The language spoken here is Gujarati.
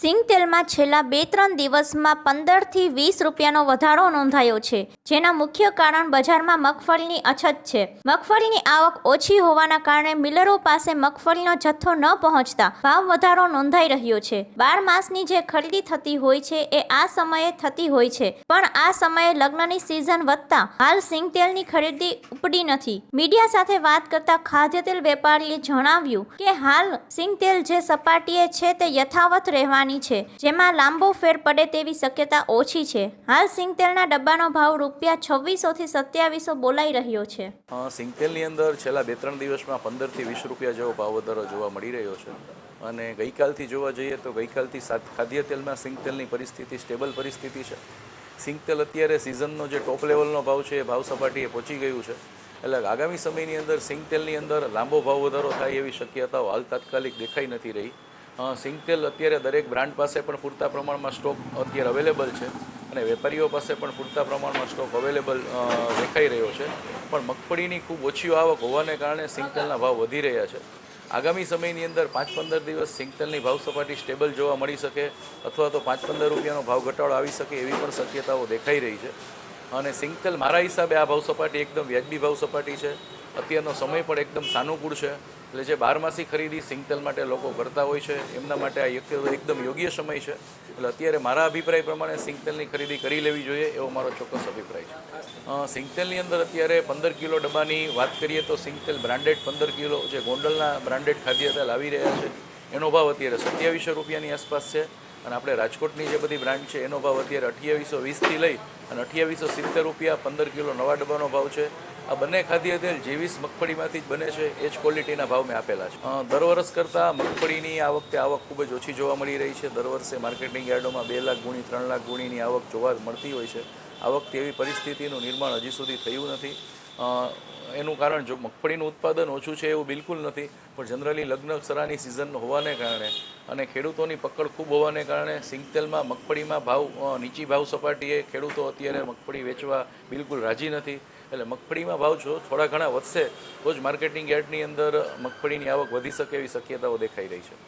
સિંગ તેલમાં છેલ્લા બે ત્રણ દિવસમાં પંદરથી વીસ રૂપિયાનો વધારો નોંધાયો છે, જેના મુખ્ય કારણ બજારમાં મગફળીની અછત છે. મગફળીની આવક ઓછી હોવાના કારણે મિલરો પાસે મગફળીનો જથ્થો ન પહોંચતા ભાવ વધારો નોંધાઈ રહ્યો છે. બાર માસની જે ખરીદી થતી હોય છે, એ આ સમયે થતી હોય છે, પણ આ સમયે લગ્નની સિઝન વધતા હાલ સિંગ તેલની ખરીદી ઉપડી નથી. મીડિયા સાથે વાત કરતા ખાદ્ય તેલ વેપારીએ જણાવ્યું કે, હાલ સિંગ તેલ જે સપાટીએ છે, તે યથાવત રહેવાની છે. જેમાં લાંબો ફેર પડે તેવી શક્યતા ઓછી છે. હાલ સિંગતેલના ડબ્બાનો ભાવ રૂપિયા છવ્વીસોથી સત્યાવીસો બોલાઈ રહ્યો છે. સિંગતેલની અંદર છેલ્લા બે ત્રણ દિવસમાં પંદરથી વીસ રૂપિયા જેવો ભાવ વધારો જોવા મળી રહ્યો છે. અને ગઈકાલથી જોવા જઈએ તો ગઈકાલથી ખાદ્ય તેલમાં સિંગતેલની પરિસ્થિતિ સ્ટેબલ પરિસ્થિતિ છે. સિંગતેલ અત્યારે સિઝનનો જે ટોપ લેવલનો ભાવ છે એ ભાવ સપાટીએ પહોંચી ગયું છે. એટલે આગામી સમયની અંદર સિંગતેલની અંદર લાંબો ભાવ વધારો થાય એવી શક્યતાઓ હાલ તાત્કાલિક દેખાઈ નથી રહી. સિંગતેલ અત્યારે દરેક બ્રાન્ડ પાસે પણ પૂરતા પ્રમાણમાં સ્ટોક અત્યારે અવેલેબલ છે અને વેપારીઓ પાસે પણ પૂરતા પ્રમાણમાં સ્ટોક અવેલેબલ દેખાઈ રહ્યો છે. પણ મગફળીની ખૂબ ઓછી આવક હોવાને કારણે સિંગતેલના ભાવ વધી રહ્યા છે. આગામી સમયની અંદર પાંચ પંદર દિવસ સિંગતેલની ભાવ સપાટી સ્ટેબલ જોવા મળી શકે અથવા તો પાંચ પંદર રૂપિયાનો ભાવ ઘટાડો આવી શકે એવી પણ શક્યતાઓ દેખાઈ રહી છે. અને સિંગતેલ મારા હિસાબે આ ભાવ સપાટી એકદમ વ્યાજબી ભાવ સપાટી છે. અત્યારનો સમય પણ એકદમ સાનુકૂળ છે. એટલે જે બારમાસી ખરીદી સિંગતેલ માટે લોકો કરતા હોય છે, એમના માટે આ એક- એકદમ યોગ્ય સમય છે. એટલે અત્યારે મારા અભિપ્રાય પ્રમાણે સિંગતેલની ખરીદી કરી લેવી જોઈએ એવો મારો ચોક્કસ અભિપ્રાય છે. સિંગતેલની અંદર અત્યારે પંદર કિલો ડબ્બાની વાત કરીએ તો સિંગતેલ બ્રાન્ડેડ પંદર કિલો જે ગોંડલના બ્રાન્ડેડ ખાદ્ય તેલ આવી રહ્યા છે. એનો ભાવ અત્યારે સત્યાવીસો રૂપિયાની આસપાસ છે. અને આપણે રાજકોટની જે બધી બ્રાન્ડ છે, એનો ભાવ અત્યારે અઠ્યાવીસો વીસથી લઈ અને અઠ્યાવીસો સિત્તેર રૂપિયા પંદર કિલો નવા ડબ્બાનો ભાવ છે. આ બંને ખાદ્ય તેલ જેવીસ મગફળીમાંથી જ બને છે, એ જ ક્વોલિટીના ભાવ મેં આપેલા છે. દર વર્ષ કરતાં મગફળીની આ વખતે આવક ખૂબ જ ઓછી જોવા મળી રહી છે. દર વર્ષે માર્કેટિંગ યાર્ડોમાં બે લાખ ગુણી, ત્રણ લાખ ગુણીની આવક જોવા મળતી હોય છે. આ વખતે એવી પરિસ્થિતિનું નિર્માણ હજી સુધી થયું નથી. એનું કારણ જો મગફળીનું ઉત્પાદન ઓછું છે એવું બિલકુલ નથી, પણ જનરલી લગ્ન સરાની સિઝન હોવાને કારણે અને ખેડૂતોની પકડ ખૂબ હોવાને કારણે સિંગતેલમાં મગફળીમાં ભાવ નીચી ભાવ સપાટીએ ખેડૂતો અત્યારે મગફળી વેચવા બિલકુલ રાજી નથી. એટલે મગફળીમાં ભાવ જો થોડા ઘણા વધશે, તો જ માર્કેટિંગ યાર્ડની અંદર મગફળીની આવક વધી શકે એવી શક્યતાઓ દેખાઈ રહી છે.